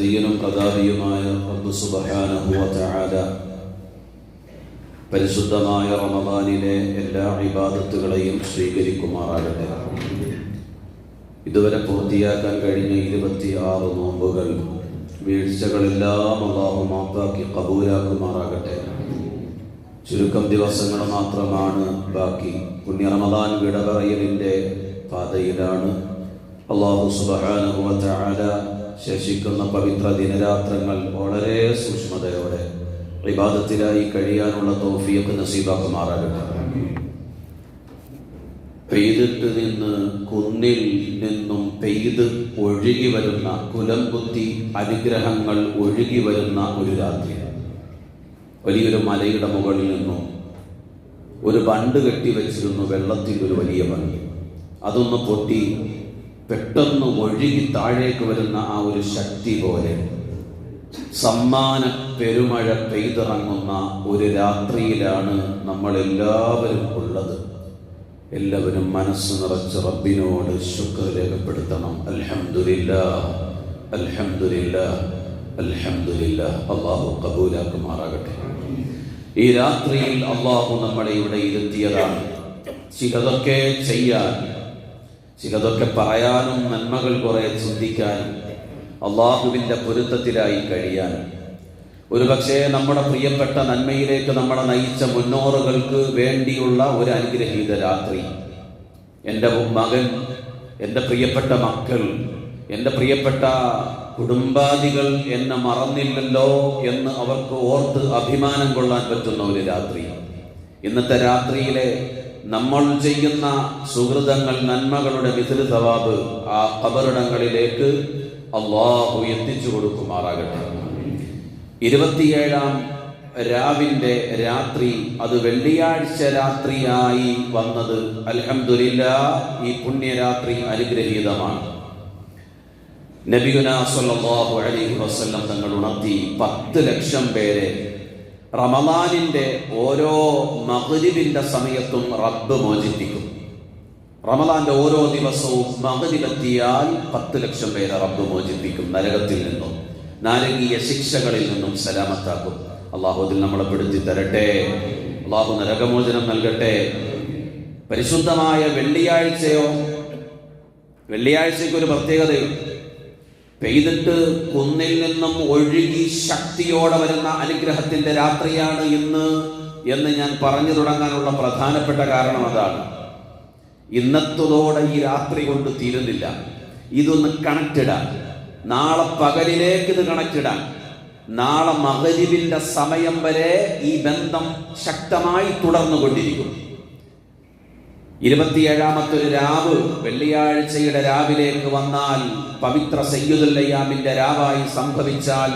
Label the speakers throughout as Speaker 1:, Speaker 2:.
Speaker 1: ദീനും കഥാവിയുമായ റബ്ബ് തആല പരിശുദ്ധമായ റമദാനിലെ എല്ലാ വിവാദത്തുകളെയും സ്വീകരിക്കുമാറാകട്ടെ. ഇതുവരെ പൂർത്തിയാക്കാൻ കഴിഞ്ഞ ഇരുപത്തി ആറ് നോമ്പുകൾ വീഴ്ചകളെല്ലാം അള്ളാഹു മാപ്പാക്കി കബൂലാക്കുമാറാകട്ടെ. ചുരുക്കം ദിവസങ്ങൾ മാത്രമാണ് ബാക്കി. പുണ്യ റമദാൻ വിട പാതയിലാണ് അള്ളാഹു തആല ശേഷിക്കുന്ന പവിത്ര ദിനരാത്രങ്ങൾ വളരെ സൂക്ഷ്മതയോടെ വിവാദത്തിലായി കഴിയാനുള്ള തോഫിയൊക്കെ നസീബാക്കുമാറാകട്ടെ. പെയ്തിട്ട് നിന്ന് കുന്നിൽ നിന്നും പെയ്ത് ഒഴുകി വരുന്ന കുലംകുത്തി അനുഗ്രഹങ്ങൾ ഒഴുകി വരുന്ന ഒരു രാത്രി വലിയൊരു മലയുടെ മുകളിൽ നിന്നും ഒരു ബണ്ട് കെട്ടിവെച്ചിരുന്നു വെള്ളത്തിൽ ഒരു വലിയ ഭംഗി അതൊന്ന് പൊട്ടി പെട്ടെന്ന് ഒഴുകി താഴേക്ക് വരുന്ന ആ ഒരു ശക്തി പോലെ. സമ്മാന പെരുമഴ പെയ്തിറങ്ങുന്ന ഒരു രാത്രിയിലാണ് നമ്മൾ എല്ലാവരും ഉള്ളത്. എല്ലാവരും മനസ്സ് നിറച്ച് റബ്ബിനോട് ശുക്ർ രേഖപ്പെടുത്തണം. അൽഹംദുലില്ല അൽഹംദുലില്ല അൽഹംദുലില്ല. അള്ളാഹു കബൂലാക്കുമാറാകട്ടെ. ഈ രാത്രിയിൽ അള്ളാഹു നമ്മളെ ഇവിടെ ഇരുത്തിയതാണ്. ചിലതൊക്കെ ചെയ്യാൻ ചിലതൊക്കെ പറയാനും നന്മകൾ കുറെ ചിന്തിക്കാനും അള്ളാഹുവിന്റെ പൊരുത്തത്തിലായി കഴിയാനും. ഒരുപക്ഷെ നമ്മുടെ പ്രിയപ്പെട്ട നന്മയിലേക്ക് നമ്മളെ നയിച്ച മുന്നോറുകൾക്ക് വേണ്ടിയുള്ള ഒരു അനുഗ്രഹീത രാത്രി. എന്റെ മകൻ എന്റെ പ്രിയപ്പെട്ട മക്കൾ എന്റെ പ്രിയപ്പെട്ട കുടുംബാദികൾ എന്നെ മറന്നില്ലല്ലോ എന്ന് അവർക്ക് ഓർത്ത് അഭിമാനം കൊള്ളാൻ പറ്റുന്ന ഒരു രാത്രി. ഇന്നത്തെ രാത്രിയിലെ നമ്മൾ ചെയ്യുന്ന സുഹൃതങ്ങൾ നന്മകളുടെ വിതിര് സവാബ് ആ കബറിടങ്ങളിലേക്ക് അള്ളാഹു എത്തിച്ചു കൊടുക്കുമാറാകട്ടെ. ഇരുപത്തിയേഴാം രാവിന്റെ രാത്രി അത് വെള്ളിയാഴ്ച രാത്രിയായി വന്നത് അലഹമില്ല ഈ പുണ്യരാത്രി അനുഗ്രഹീതമാണ്. നബിഗുന സല്ലല്ലാഹു അലൈഹി തങ്ങൾ ഉണർത്തി പത്ത് ലക്ഷം പേരെ റമദാനിന്റെ ഓരോ മഗ്രിബിന്റെ സമയത്തും റബ്ബ് മോചിപ്പിക്കും. റമദാന്റെ ഓരോ ദിവസവും മകരിവെത്തിയാൽ പത്ത് ലക്ഷം പേരെ റബ്ബ് മോചിപ്പിക്കും നരകത്തിൽ നിന്നും. നാരകീയ ശിക്ഷകളിൽ നിന്നും സലാമത്താക്കും. അള്ളാഹു അതിൽ നമ്മളെ പിടിച്ചു തരട്ടെ. അള്ളാഹു നരകമോചനം നൽകട്ടെ. പരിശുദ്ധമായ വെള്ളിയാഴ്ചയോ വെള്ളിയാഴ്ചയ്ക്ക് ഒരു പ്രത്യേകതയുണ്ട്. പെയ്തിട്ട് കുന്നിൽ നിന്നും ഒഴുകി ശക്തിയോടെ വരുന്ന അനുഗ്രഹത്തിന്റെ രാത്രിയാണ് ഇന്ന് എന്ന് ഞാൻ പറഞ്ഞു തുടങ്ങാനുള്ള പ്രധാനപ്പെട്ട കാരണം അതാണ്. ഇന്നത്തതോടെ ഈ രാത്രി കൊണ്ട് തീരുന്നില്ല. ഇതൊന്ന് കണക്റ്റിടാൻ. നാളെ പകലിലേക്ക് ഇത് കണക്റ്റിടാൻ. നാളെ മകരിവിന്റെ സമയം വരെ ഈ ബന്ധം ശക്തമായി തുടർന്നുകൊണ്ടിരിക്കും. ഇരുപത്തിയേഴാമത്തെ രാവ് വെള്ളിയാഴ്ചയുടെ രാവിലേക്ക് വന്നാൽ പവിത്ര സയ്യുദുല്ലയ്യാമിന്റെ രാവായി സംഭവിച്ചാൽ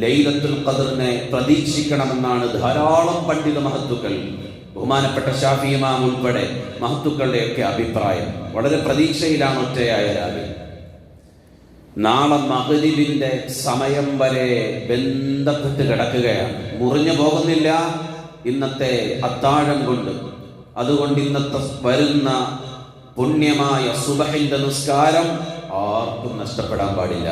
Speaker 1: ലൈലത്തുൽ ഖദറിനെ പ്രതീക്ഷിക്കണമെന്നാണ് ധാരാളം പണ്ഡിത മഹത്തുക്കൾ ബഹുമാനപ്പെട്ട ഷാഫിമാം ഉൾപ്പെടെ മഹത്തുക്കളുടെയൊക്കെ അഭിപ്രായം. വളരെ പ്രതീക്ഷയിലാണ് ഒറ്റയായ രാവിലെ. നാളെ മകരിവിന്റെ സമയം വരെ ബന്ധപ്പെട്ട് കിടക്കുകയാണ്. മുറിഞ്ഞു പോകുന്നില്ല ഇന്നത്തെ അത്താഴം കൊണ്ട്. അതുകൊണ്ട് ഇന്നത്തെ വരുന്ന പുണ്യമായ സുബഹിന്റെ നിസ്കാരം ആർക്കും നഷ്ടപ്പെടാൻ പാടില്ല.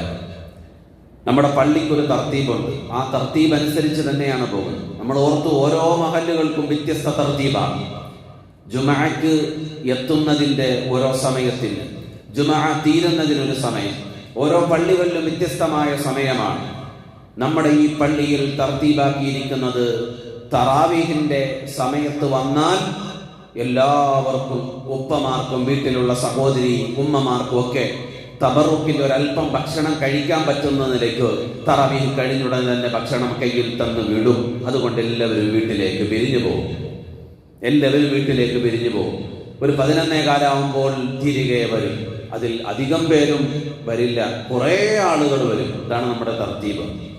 Speaker 1: നമ്മുടെ പള്ളിക്ക് ഒരു തർത്തീബുണ്ട്. ആ തർത്തീബ് അനുസരിച്ച് തന്നെയാണ് പോകുന്നത്. നമ്മൾ ഓർത്ത് ഓരോ മഹല്ലുകൾക്കും വ്യത്യസ്ത തർത്തീബാണ്. ജുമാക്ക് എത്തുന്നതിന്റെ ഓരോ സമയത്തിന് ജുമാ തീരുന്നതിനൊരു സമയം ഓരോ പള്ളികളിലും വ്യത്യസ്തമായ സമയമാണ്. നമ്മുടെ ഈ പള്ളിയിൽ തർത്തീബാക്കിയിരിക്കുന്നത് തറാവീഹിന്റെ സമയത്ത് വന്നാൽ എല്ലാവർക്കും ഉപ്പമാർക്കും വീട്ടിലുള്ള സഹോദരി ഉമ്മമാർക്കും ഒക്കെ തബറുക്കിന്റെ ഒരല്പം ഭക്ഷണം കഴിക്കാൻ പറ്റുന്ന നിലയ്ക്ക് തറവിൽ കഴിഞ്ഞുടൻ തന്നെ ഭക്ഷണം കയ്യിൽ തന്ന് വിടും. അതുകൊണ്ട് എല്ലാവരും വീട്ടിലേക്ക് പിരിഞ്ഞു പോകും. എല്ലാവരും വീട്ടിലേക്ക് പിരിഞ്ഞു പോകും. ഒരു പതിനൊന്നേ കാലാവുമ്പോൾ തിരികെ വരും. അതിൽ അധികം പേരും വരില്ല. കുറേ ആളുകൾ വരും. ഇതാണ് നമ്മുടെ തർത്തീപ്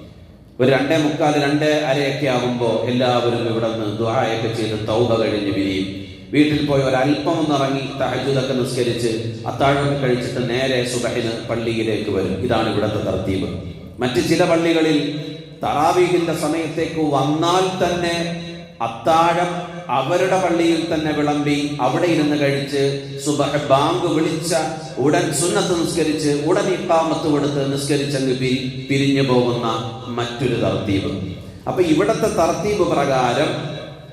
Speaker 1: ഒരു രണ്ടേ മുക്കാൽ രണ്ടേ അരയൊക്കെ ആകുമ്പോൾ എല്ലാവരും ഇവിടെ നിന്ന് ദ്വായൊക്കെ ചെയ്ത് തൗബ കഴിഞ്ഞ് വിരിയും വീട്ടിൽ പോയി ഒരല്പം ഒന്ന് ഇറങ്ങി തഹജുദൊക്കെ നിസ്കരിച്ച് അത്താഴം കഴിച്ചിട്ട് നേരെ സുബഹിന് പള്ളിയിലേക്ക് വരും. ഇതാണ് ഇവിടുത്തെ തർത്തീബ്. മറ്റ് ചില പള്ളികളിൽ തറാവീഹിന്റെ സമയത്തേക്ക് വന്നാൽ തന്നെ അത്താഴം അവരുടെ പള്ളിയിൽ തന്നെ വിളമ്പി അവിടെ ഇരുന്ന് കഴിച്ച് സുബഹ ബാങ്ക് വിളിച്ച ഉടൻ സുന്നത്ത് നിസ്കരിച്ച് ഉടൻ ഇക്കാമത്ത് കൊടുത്ത് നിസ്കരിച്ചങ്ങ് പിരി പിരിഞ്ഞു പോകുന്ന മറ്റൊരു തർത്തീബ്. അപ്പൊ ഇവിടത്തെ തർത്തീബ് പ്രകാരം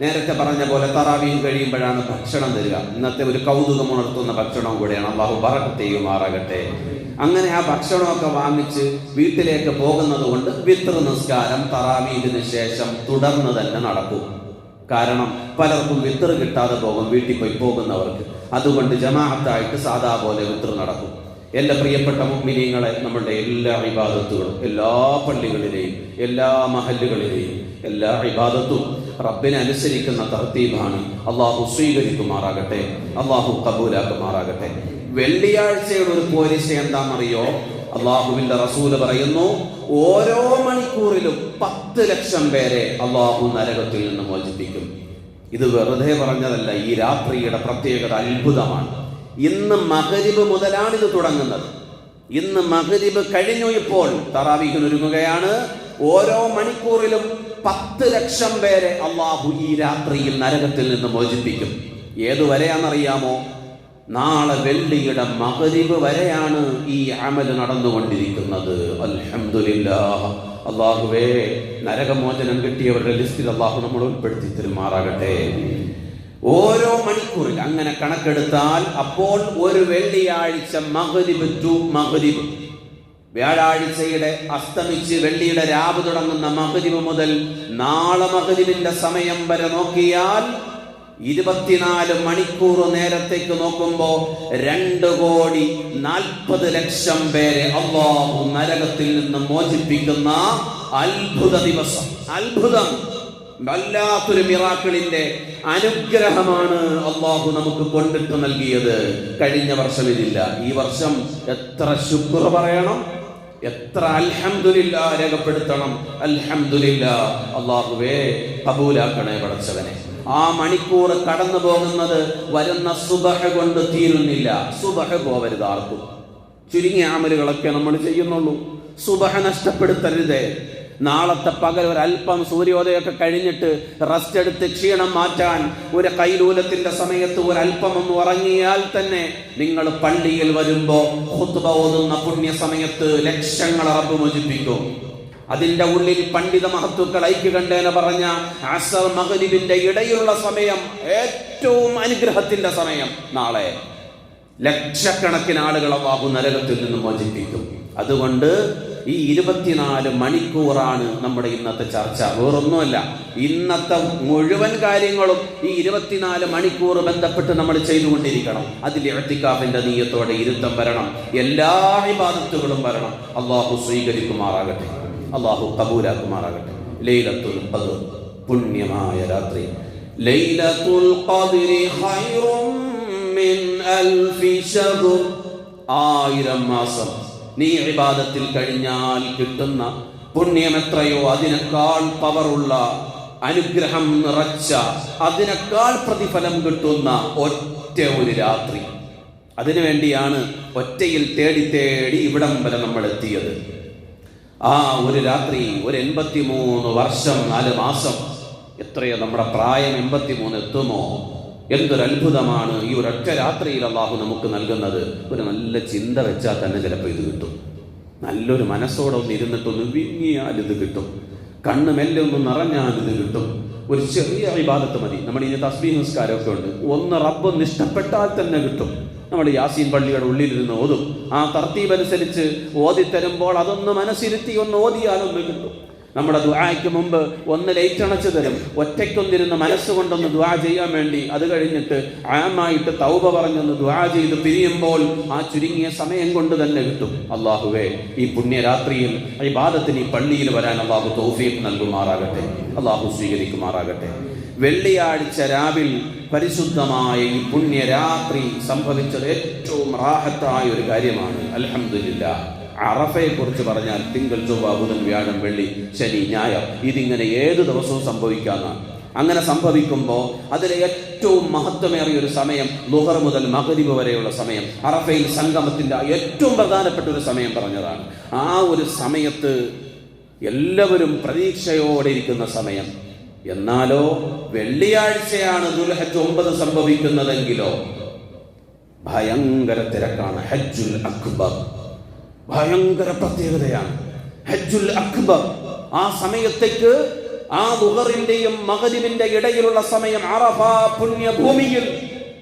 Speaker 1: നേരത്തെ പറഞ്ഞ പോലെ തറാവിയും കഴിയുമ്പോഴാണ് ഭക്ഷണം തരിക. ഇന്നത്തെ ഒരു കൗതുകം ഉണർത്തുന്ന ഭക്ഷണവും കൂടെയാണ്. അള്ളാഹു പറക്കത്തെയും ചെയ്യുമാറാകട്ടെ അങ്ങനെ ആ ഭക്ഷണമൊക്കെ വാങ്ങിച്ച് വീട്ടിലേക്ക് പോകുന്നത് കൊണ്ട് വിത്ര നിസ്കാരം തറാവീതിന് ശേഷം തുടർന്ന് തന്നെ നടക്കും. കാരണം പലർക്കും വിത്ര കിട്ടാതെ പോകും വീട്ടിൽ പോയി പോകുന്നവർക്ക്. അതുകൊണ്ട് ജമാഅത്തായിട്ട് സാധാ പോലെ വിത്ര നടക്കും. എന്റെ പ്രിയപ്പെട്ട മുഗ്മിനീങ്ങളെ നമ്മളുടെ എല്ലാ വിവാദത്തുകളും എല്ലാ പള്ളികളിലെയും എല്ലാ മഹല്ലുകളിലെയും എല്ലാ ഇബാദത്തും റബ്ബിനെ അനുസരിക്കുന്ന തർത്തീബാണ് അള്ളാഹു സ്വീകരിക്കുമാറാകട്ടെ അള്ളാഹു കബൂലാക്കുമാറാകട്ടെ. വെള്ളിയാഴ്ചയുടെ ഒരു പോലീസ് എന്താണെന്നറിയോ? അള്ളാഹുവിന്റെ റസൂൽ പറയുന്നു ഓരോ മണിക്കൂറിലും പത്ത് ലക്ഷം പേരെ അള്ളാഹു നരകത്തിൽ നിന്ന് മോചിപ്പിക്കും. ഇത് വെറുതെ പറഞ്ഞതല്ല ഈ രാത്രിയുടെ പ്രത്യേകത അത്ഭുതമാണ്. ഇന്ന് മകരിബ് മുതലാണ് ഇത് തുടങ്ങുന്നത്. ഇന്ന് മകരിബ് കഴിഞ്ഞു ഇപ്പോൾ തറാവീഹിന് ഒരുങ്ങുകയാണ് ഓരോ മണിക്കൂറിലും പത്ത് ലക്ഷം പേരെ അള്ളാഹു ഈ രാത്രിയിൽ നരകത്തിൽ നിന്ന് മോചിപ്പിക്കും. ഏതുവരെയാണെന്നറിയാമോ നാളെ വെള്ളിയുടെ മകരിവ് വരെയാണ് ഈ അമൽ നടന്നുകൊണ്ടിരിക്കുന്നത്. അൽഹംദുലില്ലാ അള്ളാഹുവേ നരകമോചനം കിട്ടിയവരുടെ ലിസ്റ്റിൽ അള്ളാഹു നമ്മൾ ഉൾപ്പെടുത്തി തെരുമാറാകട്ടെ ഓരോ മണിക്കൂറിൽ അങ്ങനെ കണക്കെടുത്താൽ അപ്പോൾ ഒരു വെള്ളിയാഴ്ച മകരിവ് ടു മകരിബ് വ്യാഴാഴ്ചയുടെ അസ്തമിച്ച് വെള്ളിയുടെ രാവ് തുടങ്ങുന്ന മകരിവ് മുതൽ നാളെ മകരിവിന്റെ സമയം വരെ നോക്കിയാൽ ഇരുപത്തിനാല് മണിക്കൂർ നേരത്തേക്ക് നോക്കുമ്പോ രണ്ട് കോടി നാൽപ്പത് ലക്ഷം പേരെ അള്ളാഹു നരകത്തിൽ നിന്ന് മോചിപ്പിക്കുന്ന അത്ഭുത ദിവസം. അത്ഭുതം. വല്ലാത്തൊരു മിറാക്കിളിന്റെ അനുഗ്രഹമാണ് അള്ളാഹു നമുക്ക് കൊണ്ടിട്ട് നൽകിയത്. കഴിഞ്ഞ വർഷം ഇതില്ല. ഈ വർഷം എത്ര ശുക്ർ പറയണം? എത്ര അൽഹംദുലില്ല രേഖപ്പെടുത്തണം. അൽഹംദുലില്ല അള്ളാഹുവേ കബൂലാക്കണേ പടച്ചവനെ. ആ മണിക്കൂർ കടന്നു പോകുന്നത് വരുന്ന സുബഹ കൊണ്ട് തീരുന്നില്ല. സുബഹ പോവരുത് ആർക്കും. ചുരുങ്ങിയ ആമലുകളൊക്കെ നമ്മൾ ചെയ്യുന്നുള്ളൂ. സുബഹ നഷ്ടപ്പെടുത്തരുതേ. നാളത്തെ പകൽ ഒരല്പം സൂര്യോദയമൊക്കെ കഴിഞ്ഞിട്ട് റെസ്റ്റ് എടുത്ത് ക്ഷീണം മാറ്റാൻ ഒരു കൈലൂലത്തിന്റെ സമയത്ത് ഒരല്പം ഒന്ന് ഉറങ്ങിയാൽ തന്നെ നിങ്ങൾ പള്ളിയിൽ വരുമ്പോ ഖുത്ബ ഓതുന്ന പുണ്യ സമയത്ത് ലക്ഷങ്ങൾ റബ്ബ് മോചിപ്പിക്കും. അതിന്റെ ഉള്ളിൽ പണ്ഡിത മഹത്വക്കൾ ഐക്യകണ്ഠേന പറഞ്ഞ അസർ മഹരിബിന്റെ ഇടയിലുള്ള സമയം ഏറ്റവും അനുഗ്രഹത്തിന്റെ സമയം നാളെ. ലക്ഷക്കണക്കിന് ആളുകളെ വാഹു നരകത്തിൽ നിന്ന് മോചിപ്പിക്കും. അതുകൊണ്ട് ഈ ഇരുപത്തിനാല് മണിക്കൂറാണ് നമ്മുടെ ഇന്നത്തെ ചർച്ച. വേറൊന്നുമല്ല ഇന്നത്തെ മുഴുവൻ കാര്യങ്ങളും ഈ ഇരുപത്തിനാല് മണിക്കൂർ ബന്ധപ്പെട്ട് നമ്മൾ ചെയ്തുകൊണ്ടിരിക്കണം. അതിൽ എഴുത്തിക്കാഫിന്റെ നീയത്തോടെ ഇരുത്തം വരണം. എല്ലാ വിവാദത്തുകളും വരണം. അള്ളാഹു സ്വീകരിക്കുമാറാകട്ടെ. അള്ളാഹു കബൂലാക്കുമാറാകട്ടെ. ലൈലത്തുൽ ഖദർ പുണ്യമായ രാത്രി. ലൈലത്തുൽ ഖദ്രി മിൻ ആയിരം മാസം നീ വിവാദത്തിൽ കഴിഞ്ഞാൽ കിട്ടുന്ന പുണ്യം എത്രയോ അതിനേക്കാൾ പവറുള്ള അനുഗ്രഹം നിറച്ച അതിനേക്കാൾ പ്രതിഫലം കിട്ടുന്ന ഒറ്റ ഒരു രാത്രി. അതിനുവേണ്ടിയാണ് ഒറ്റയിൽ തേടി തേടി ഇവിടം വരെ നമ്മൾ എത്തിയത്. ആ ഒരു രാത്രി ഒരു എൺപത്തിമൂന്ന് വർഷം നാല് മാസം എത്രയോ നമ്മുടെ പ്രായം എൺപത്തിമൂന്ന് എത്തുമോ? എന്തൊരു അത്ഭുതമാണ് ഈ ഒരൊറ്റ രാത്രിയിൽ അള്ളാഹു നമുക്ക് നൽകുന്നത്? ഒരു നല്ല ചിന്ത വെച്ചാൽ തന്നെ ചിലപ്പോൾ ഇത് കിട്ടും. നല്ലൊരു മനസ്സോടെ ഒന്ന് ഇരുന്നിട്ടൊന്ന് വിങ്ങിയാൽ ഇത് കിട്ടും. കണ്ണ് മെല്ലെ ഒന്ന് നിറഞ്ഞാൽ ഇത് കിട്ടും. ഒരു ചെറിയ വിവാദത്ത് മതി. നമ്മുടെ ഇനി തസ്ബീ നിസ്കാരമൊക്കെ ഉണ്ട്. ഒന്ന് റബ്ബ് നിഷ്ടപ്പെട്ടാൽ തന്നെ കിട്ടും. നമ്മൾ യാസീൻ പള്ളിയുടെ ഉള്ളിലിരുന്ന് ഓതും. ആ തർത്തീബ് അനുസരിച്ച് ഓതിത്തരുമ്പോൾ അതൊന്ന് മനസ്സിരുത്തി ഒന്ന് ഓതിയാലൊന്ന് കിട്ടും. നമ്മുടെ ദുആയ്ക്ക് മുമ്പ് ഒന്ന് ലൈറ്റ് അണച്ചു തരും. ഒറ്റയ്ക്കൊന്നിരുന്ന് മനസ്സുകൊണ്ടൊന്ന് ദുആ ചെയ്യാൻ വേണ്ടി അത് കഴിഞ്ഞിട്ട് ആമായിട്ട് തൗബ പറഞ്ഞൊന്ന് ദുആ ചെയ്ത് പിരിയുമ്പോൾ ആ ചുരുങ്ങിയ സമയം കൊണ്ട് തന്നെ കിട്ടും. അള്ളാഹുവേ ഈ പുണ്യരാത്രിയിൽ ഈ ബാധത്തിന് ഈ പള്ളിയിൽ വരാൻ അള്ളാഹു തൗഫീഖ് നൽകുമാറാകട്ടെ. അള്ളാഹു സ്വീകരിക്കുമാറാകട്ടെ. വെള്ളിയാഴ്ച രാവിൽ പരിശുദ്ധമായ ഈ പുണ്യരാത്രി സംഭവിച്ചത് ഏറ്റവും റാഹത്തായ ഒരു കാര്യമാണ്. അൽഹംദുലില്ല അറഫയെ കുറിച്ച് പറഞ്ഞാൽ തിങ്കൾ ചൊവ്വ ബുധൻ വ്യാഴം വെള്ളി ശനി ഞായർ. ഇതിങ്ങനെ ഏത് ദിവസവും സംഭവിക്കാമെന്നാണ് അങ്ങനെ സംഭവിക്കുമ്പോൾ അതിലെ ഏറ്റവും മഹത്വമേറിയ ഒരു സമയം ലുഹർ മുതൽ മകരിബ് വരെയുള്ള സമയം. അറഫയിൽ സംഗമത്തിന്റെ ഏറ്റവും പ്രധാനപ്പെട്ട ഒരു സമയം പറഞ്ഞതാണ്. ആ ഒരു സമയത്ത് എല്ലാവരും പ്രതീക്ഷയോടെ ഇരിക്കുന്ന സമയം. എന്നാലോ വെള്ളിയാഴ്ചയാണ് ദുൽഹജ് ഒമ്പത് സംഭവിക്കുന്നതെങ്കിലോ ഭയങ്കര തിരക്കാണ്. ഹജ്ജുൽ അക്ബർ. ഭയങ്കര പ്രത്യേകതയാണ്. ഹജ്ജുൽ അക്ബർ ആ സമയത്തേക്ക് ആ ദുഹറിന്റെയും മകരിവിന്റെ ഇടയിലുള്ള സമയം അറഫ പുണ്യഭൂമിയിൽ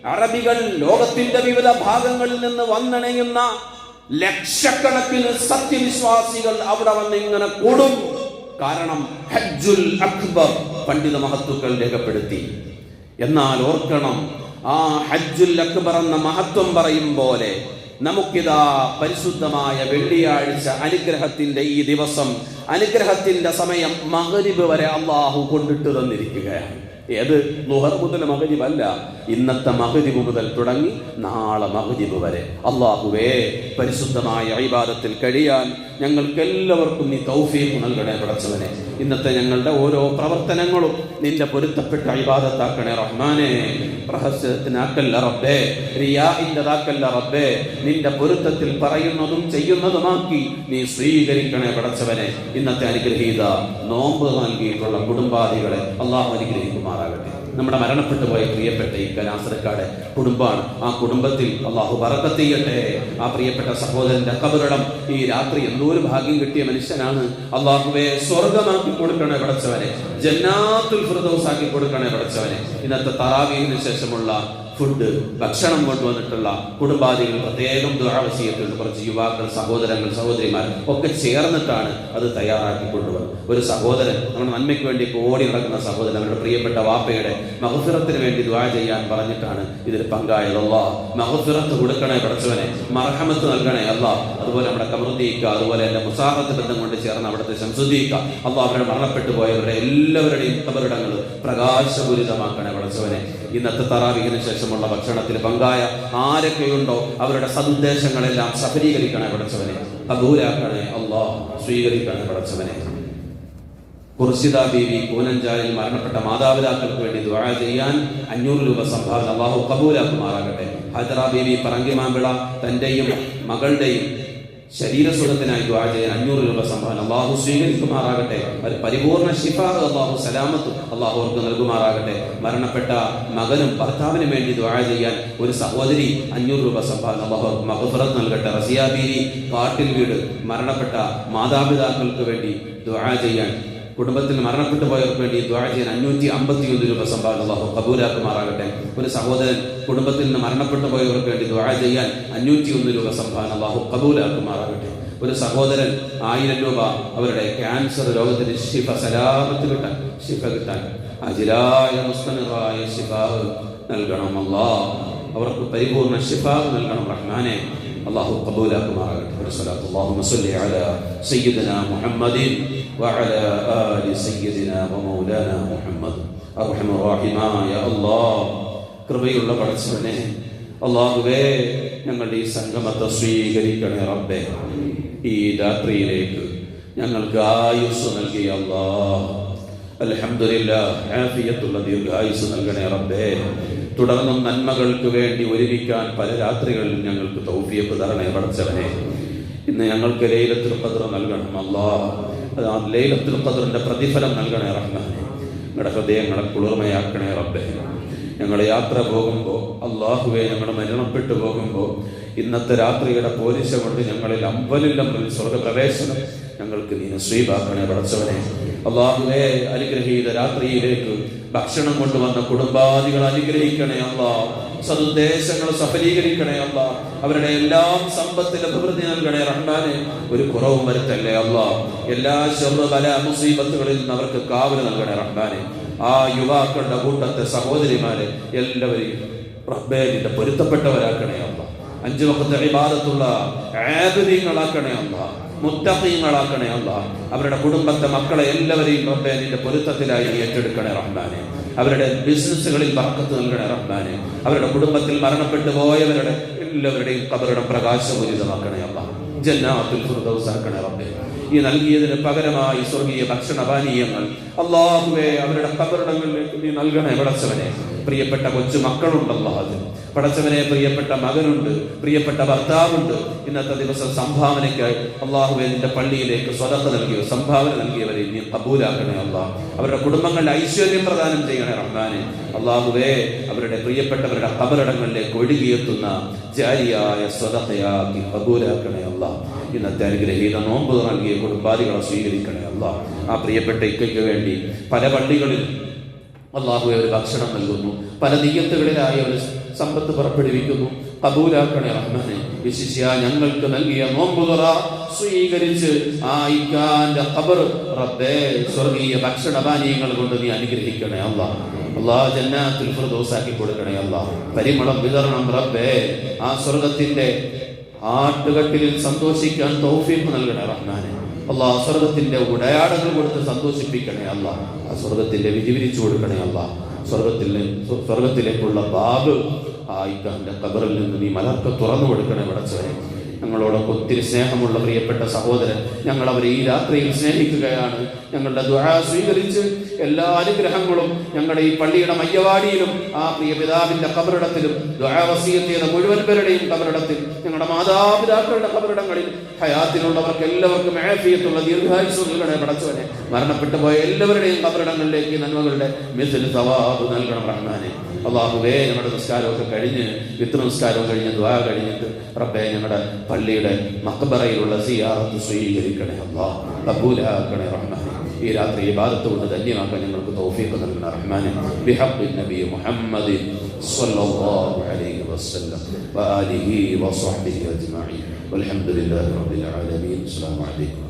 Speaker 1: അറബികൾ ലോകത്തിന്റെ വിവിധ ഭാഗങ്ങളിൽ നിന്ന് വന്നണയുന്ന ലക്ഷക്കണക്കിന് സത്യവിശ്വാസികൾ അവിടെ വന്ന് ഇങ്ങനെ കൂടും. കാരണം ഹജ്ജുൽ അക്ബർ പണ്ഡിത മഹത്തുക്കൾ രേഖപ്പെടുത്തി. എന്നാൽ ഓർക്കണം ആ ഹജ്ജുൽ അക്ബർ എന്ന മഹത്വം പറയും പോലെ നമുക്കിതാ പരിശുദ്ധമായ വെള്ളിയാഴ്ച അനുഗ്രഹത്തിന്റെ ഈ ദിവസം അനുഗ്രഹത്തിന്റെ സമയം മകരിവ് വരെ അള്ളാഹു കൊണ്ടിട്ട് തന്നിരിക്കുകയാണ്. ഏത് ലുഹർ മുതൽ മകരിബ് അല്ല. ഇന്നത്തെ മകരിബ് മുതൽ തുടങ്ങി നാളെ മകരിബ് വരെ. അള്ളാഹുവേ പരിശുദ്ധമായ അഭിവാദത്തിൽ കഴിയാൻ ഞങ്ങൾക്ക് എല്ലാവർക്കും നീ തൗഫീഖ് നൽകണേ പടച്ചവനെ ഇന്നത്തെ ഞങ്ങളുടെ ഓരോ പ്രവർത്തനങ്ങളും നിന്റെ പൊരുത്തപ്പെട്ട അഭിവാദത്താക്കണേ റഹ്മാനെ. പ്രഹസ്യത്തിനാക്കല്ല റബ്ബേ റിയാഇന്റെതാക്കല്ല റബ്ബേ. നിന്റെ പൊരുത്തത്തിൽ പറയുന്നതും ചെയ്യുന്നതുമാക്കി നീ സ്വീകരിക്കണേ പടച്ചവനെ ഇന്നത്തെ അനുഗ്രഹീത നോമ്പ് നൽകിയിട്ടുള്ള കുടുംബാദികളെ അള്ളാഹു അനുഗ്രഹിക്കുമാറാകട്ടെ. നമ്മുടെ മരണപ്പെട്ടു പോയ പ്രിയപ്പെട്ട ഈ കലാസരക്കാട് കുടുംബമാണ്. ആ കുടുംബത്തിൽ അള്ളാഹു പറക്കത്ത് ചെയ്യട്ടെ ആ പ്രിയപ്പെട്ട സഹോദരന്റെ കബറിടം ഈ രാത്രി എന്തോ ഒരു ഭാഗ്യം കിട്ടിയ മനുഷ്യനാണ് അള്ളാഹുവെ സ്വർഗമാക്കി കൊടുക്കണേ പടച്ചവനെ ജന്നാത്തുൽ ഫിർദൗസ് ആക്കി കൊടുക്കണേ പടച്ചവനെ ഇന്നത്തെ തറാവീഹിന് ശേഷമുള്ള ഫുഡ് ഭക്ഷണം കൊണ്ടുവന്നിട്ടുള്ള കുടുംബാദികൾ പ്രത്യേകം ദുരാവശീയത്തിൽ കുറച്ച് യുവാക്കൾ സഹോദരങ്ങൾ സഹോദരിമാർ ഒക്കെ ചേർന്നിട്ടാണ് അത് തയ്യാറാക്കി കൊണ്ടുവന്നത്. ഒരു സഹോദരൻ നമ്മുടെ നന്മയ്ക്ക് വേണ്ടി ഓടി നടക്കുന്ന സഹോദരൻ അവരുടെ പ്രിയപ്പെട്ട വാപ്പയുടെ മഹഫിറത്തിന് വേണ്ടി ദ്വാ ചെയ്യാൻ പറഞ്ഞിട്ടാണ് ഇതിൽ പങ്കായത്. അല്ലാ മഹഫിറത്ത് കൊടുക്കണേ പഠിച്ചവനെ മർഹമത്ത് നൽകണേ അല്ല അതുപോലെ നമ്മുടെ കമറുദ്ദീക്ക അതുപോലെ എന്റെ മുസാഹത്ത് ബന്ധം കൊണ്ട് ചേർന്ന് അവിടുത്തെ ശംസുദ്ദീക്ക അല്ല അവരുടെ മരണപ്പെട്ടു പോയവരുടെ എല്ലാവരുടെയും കബറിടങ്ങൾ പ്രകാശപൂരിതമാക്കണേ പടച്ചവനെ. ഇന്നത്തെ തറാവിഹിന് ശേഷമുള്ള ഭക്ഷണത്തിൽ പങ്കായ ആരൊക്കെയുണ്ടോ അവരുടെ സന്ദേശങ്ങളെല്ലാം സഫലീകരിക്കണേ പടച്ചവനെ. കബൂലാക്കണേ അള്ളാഹ് സ്വീകരിക്കണേ പടച്ചവനെ. കുർസിദ ബീവി കൂനഞ്ചാലിൽ മരണപ്പെട്ട മാതാപിതാക്കൾക്ക് വേണ്ടി ദുആ ചെയ്യാൻ അഞ്ഞൂറ് രൂപ സംഭാവന അള്ളാഹു കബൂലാക്കുമാറാകട്ടെ. ഹൈദറ ബീവി പറങ്കിമാമ്പിള തന്റെയും മകളുടെയും ശരീരസുഖത്തിനായി ദ്വാ ചെയ്യാൻ അഞ്ഞൂറ് രൂപ സംഭാവന. അള്ളാഹു സ്വീകരിക്കുമാറാകട്ടെ. പരിപൂർണ ശിഫാഹ് അള്ളാഹു സലാമത്ത് അള്ളാഹു അവർക്ക് നൽകുമാറാകട്ടെ. മരണപ്പെട്ട മകനും ഭർത്താവിനും വേണ്ടി ദുആ ചെയ്യാൻ ഒരു സഹോദരി അഞ്ഞൂറ് രൂപ സംഭാവന. അള്ളാഹു മഹഫറത്ത് നൽകട്ടെ. റസിയാബീരി കാട്ടിൽ വീട്. മരണപ്പെട്ട മാതാപിതാക്കൾക്ക് വേണ്ടി ദുആ ചെയ്യാൻ കുടുംബത്തിൽ മരണപ്പെട്ടു പോയവർക്ക് വേണ്ടി ദ്വാ ചെയ്യാൻ അഞ്ഞൂറ്റി അമ്പത്തി ഒന്ന് രൂപ സംഭാവന അള്ളാഹു കബൂലാക്കുമാറാകട്ടെ. ഒരു സഹോദരൻ കുടുംബത്തിൽ നിന്ന് മരണപ്പെട്ടു പോയവർക്ക് വേണ്ടി ദ്വാ ചെയ്യാൻ അഞ്ഞൂറ്റി ഒന്ന് രൂപ സംഭാവന അള്ളാഹു കബൂലാക്കുമാറാകട്ടെ. ഒരു സഹോദരൻ ആയിരം രൂപ അവരുടെ ക്യാൻസർ രോഗത്തിന് ശിഫ സലാമത്ത് കിട്ടാൻ ശിഫ കിട്ടാൻ അജിലായ മുസ്തമിറായ ശിഫാവ് നൽകണം അള്ളാഹ് അവർക്ക് പരിപൂർണ ശിഫാവ് നൽകണം റഹ്മാനെ. അള്ളാഹു കബൂലാക്കുമാറാകട്ടെ والصلاة اللهم صل على سيدنا محمد وعلى آل سيدنا ومولانا محمد أرحم الراحمين يا الله കൃപയുള്ള പടച്ചവനെ അള്ളാഹുവേ ഞങ്ങളുടെ ഈ സംഗമത്തെ സ്വീകരിക്കണേ റബ്ബേ ഈ രാത്രിയിലേക്ക് ഞങ്ങൾക്ക് ആയുസ് നൽകിയ അള്ളാഹ് അലഹമില്ല ആഫിയത്തുള്ള ദീർഘായുസ് നൽകണേ റബ്ബേ തുടർന്നും നന്മകൾക്ക് വേണ്ടി ഒരുമിക്കാൻ പല രാത്രികളിലും ഞങ്ങൾക്ക് തൗഫിയപ്പ് തരണേ പടച്ചവനെ. ഇന്ന് ഞങ്ങൾക്ക് ലൈലത്തുൽ ഖദർ നൽകണം അല്ലാ അത് ആ ലൈലത്തുൽ ഖദറിന്റെ പ്രതിഫലം നൽകണേ റഹ്മാനെ. ഞങ്ങളുടെ ഹൃദയങ്ങളെ കുളിർമയാക്കണേ റബ്ബേ. ഞങ്ങൾ യാത്ര പോകുമ്പോൾ അള്ളാഹുവെ ഞങ്ങൾ മരണപ്പെട്ടു പോകുമ്പോൾ ഇന്നത്തെ രാത്രിയുടെ പോലീശ കൊണ്ട് ഞങ്ങളിൽ അമ്പലില്ലമ്പിൽ സ്വർഗപ്രവേശനം ഞങ്ങൾക്ക് നീ നസീബാക്കണേ പടച്ചവനെ. അള്ളാഹുവെ അനുഗ്രഹീത രാത്രിയിലേക്ക് ഭക്ഷണം കൊണ്ടുവന്ന കുടുംബാദികൾ അനുഗ്രഹിക്കണേ അല്ല. സന്ദേശങ്ങൾ സഫലീകരിക്കണേ അല്ല. അവരുടെ എല്ലാം സമ്പത്തിൽ അഭിവൃദ്ധി നൽകണേ റഹ്മാനെ. ഒരു കുറവും വരുത്തല്ലേ അല്ല. എല്ലാ ചെറു മുസീബത്തുകളിൽ നിന്ന് അവർക്ക് കാവൽ നൽകണേ റഹ്മാനെ. ആ യുവാക്കളുടെ കൂട്ടത്തെ സഹോദരിമാരെ എല്ലാവരെയും റബ്ബേലിന്റെ പൊരുത്തപ്പെട്ടവരാക്കണേ അല്ല. അഞ്ചു വക്കത്തെ ഇബാദത്തുള്ള ആബിദീങ്ങളാക്കണേ അല്ല. മുത്തഖീങ്ങളാക്കണേ അല്ല അവരുടെ കുടുംബത്തെ മക്കളെ എല്ലാവരെയും റബ്ബേ നിന്റെ പൊരുത്തത്തിലായി ഏറ്റെടുക്കണേ റഹ്മാനെ. അവരുടെ ബിസിനസ്സുകളിൽ ബർക്കത്ത് നൽകണേ റഹ്മാനെ. അവരുടെ കുടുംബത്തിൽ മരണപ്പെട്ടു പോയവരുടെ എല്ലാവരുടെയും അവരുടെ പ്രകാശപൂരിതമാക്കണേ അല്ല ജന്നാത്തുൽ ഫിർദൗസ് ആക്കണേ റബ്ബേ. ഈ നൽകിയതിന് പകരമായി സ്വർഗീയ ഭക്ഷണ പാനീയങ്ങൾ അള്ളാഹുവെ അവരുടെ കബറിടങ്ങളിലേക്ക് നീ നൽകണേ വിളച്ചവനെ പ്രിയപ്പെട്ട കൊച്ചു മക്കളുണ്ട് അതിൽ പടച്ചവനെ പ്രിയപ്പെട്ട മകനുണ്ട് പ്രിയപ്പെട്ട ഭർത്താവുണ്ട്. ഇന്നത്തെ ദിവസം സംഭാവനയ്ക്കായി അള്ളാഹുവെ നിന്റെ പള്ളിയിലേക്ക് സ്വതത്ത് നൽകിയോ സംഭാവന നൽകിയവരെ നീ കബൂലാക്കണേ അള്ളാഹ് അവരുടെ കുടുംബങ്ങളുടെ ഐശ്വര്യം പ്രദാനം ചെയ്യണേ റഹ്മാനെ അള്ളാഹുവേ അവരുടെ പ്രിയപ്പെട്ടവരുടെ കബറടങ്ങളിലേക്ക് ഒഴുകിയെത്തുന്ന ജാരിയായ സ്വതത്തയാക്കി കബൂലാക്കണേ അള്ളാഹ് ഇന്നത്തെ അനുഗ്രഹീത നോമ്പ് നൽകിയ കുടുംബാദികളെ സ്വീകരിക്കണേ അള്ളാഹ് ആ പ്രിയപ്പെട്ട ഇക്കയ്ക്ക് വേണ്ടി പല പള്ളികളിൽ അള്ളാഹു ഒരു ഭക്ഷണം നൽകുന്നു. പല നീയത്തുകളിലായി ഒരു സമ്പത്ത് പുറപ്പെടുവിക്കുന്നു. കബൂലാക്കണേ റഹ്മാനെ. വിശിഷ്യ ഞങ്ങൾക്ക് നൽകിയ നോമ്പുതുറ സ്വീകരിച്ച് ആയിക്കാന്റെ ഖബർ. റബ്ബേ സ്വർഗീയ ഭക്ഷണപാനീയങ്ങൾ കൊണ്ട് നീ അനുഗ്രഹിക്കണേ അള്ളാഹ്. അള്ളാഹ് ജന്നാത്തിൽ ഫിർദൗസാക്കി കൊടുക്കണേ അള്ളാഹ്. പരിമളം വിതരണം റബ്ബേ. ആ സ്വർഗത്തിന്റെ ആട്ടുകട്ടിലിൽ സന്തോഷിക്കാൻ തൗഫീഖ് നൽകണേ റഹ്മാനെ. അള്ളാഹ് സ്വർഗത്തിന്റെ ഉടയാടകൾ കൊടുത്ത് സന്തോഷിപ്പിക്കണേ അള്ളാഹ് ആ സ്വർഗത്തിന്റെ വിധി വിരിച്ചു കൊടുക്കണേ അള്ളാഹ് സ്വർഗത്തിലെ സ്വർഗത്തിലേക്കുള്ള ബാബ് ആ കബറിൽ നിന്ന് നീ മലർക്ക് തുറന്നു കൊടുക്കണേ പടച്ചവനെ ഞങ്ങളോടൊക്കെ ഒത്തിരി സ്നേഹമുള്ള പ്രിയപ്പെട്ട സഹോദരൻ ഞങ്ങൾ അവരെ ഈ രാത്രിയിൽ സ്നേഹിക്കുകയാണ്. ഞങ്ങളുടെ ദുആ സ്വീകരിച്ച് എല്ലാ അനുഗ്രഹങ്ങളും ഞങ്ങളുടെ ഈ പള്ളിയുടെ മയ്യവാടിയിലും ആ പ്രിയ പിതാവിന്റെ കബറിടത്തിലും ദുആ വസീയത്ത് ചെയ്ത മുഴുവൻ പേരുടെയും കബറിടത്തിൽ ഞങ്ങളുടെ മാതാപിതാക്കളുടെ കബറിടങ്ങളിൽ ഹയാത്തിലുള്ളവർക്ക് എല്ലാവർക്കും മേഫിയത്തുള്ള ദീർഘായുസ് നൽകണേ പടച്ചവനെ. മരണപ്പെട്ടു പോയ എല്ലാവരുടെയും കബറിടങ്ങളിലേക്ക് നന്മകളുടെ മിസിന് സവാബ് നൽകണം റഹ്മാനെ. അള്ളാഹുവേ ഞങ്ങളുടെ നിസ്കാരമൊക്കെ കഴിഞ്ഞ് വിത്ത് നിസ്കാരവും കഴിഞ്ഞ് ദ്വാ കഴിഞ്ഞിട്ട് റബ്ബെ ഞങ്ങളുടെ പള്ളിയുടെ മക്കബറയിലുള്ള സിയാറത്ത് സ്വീകരിക്കണേ അള്ളാഹ്. റബ്ബൂലാക്കണേ റഹ്മാനെ. ഈ രാത്രി ഇബാദത്ത് കൊണ്ട് ധന്യമാക്കാൻ ഞങ്ങൾക്ക് തൗഫീഖ് നൽകണ റഹ്മാനെ ബിഹബ്ബിൻ നബി മുഹമ്മദ് സ്വല്ലല്ലാഹു അലൈഹി വസല്ലം വആലിഹി വസഹ്ബിഹി അജ്മഈൻ والحمد لله رب العالمين السلام عليكم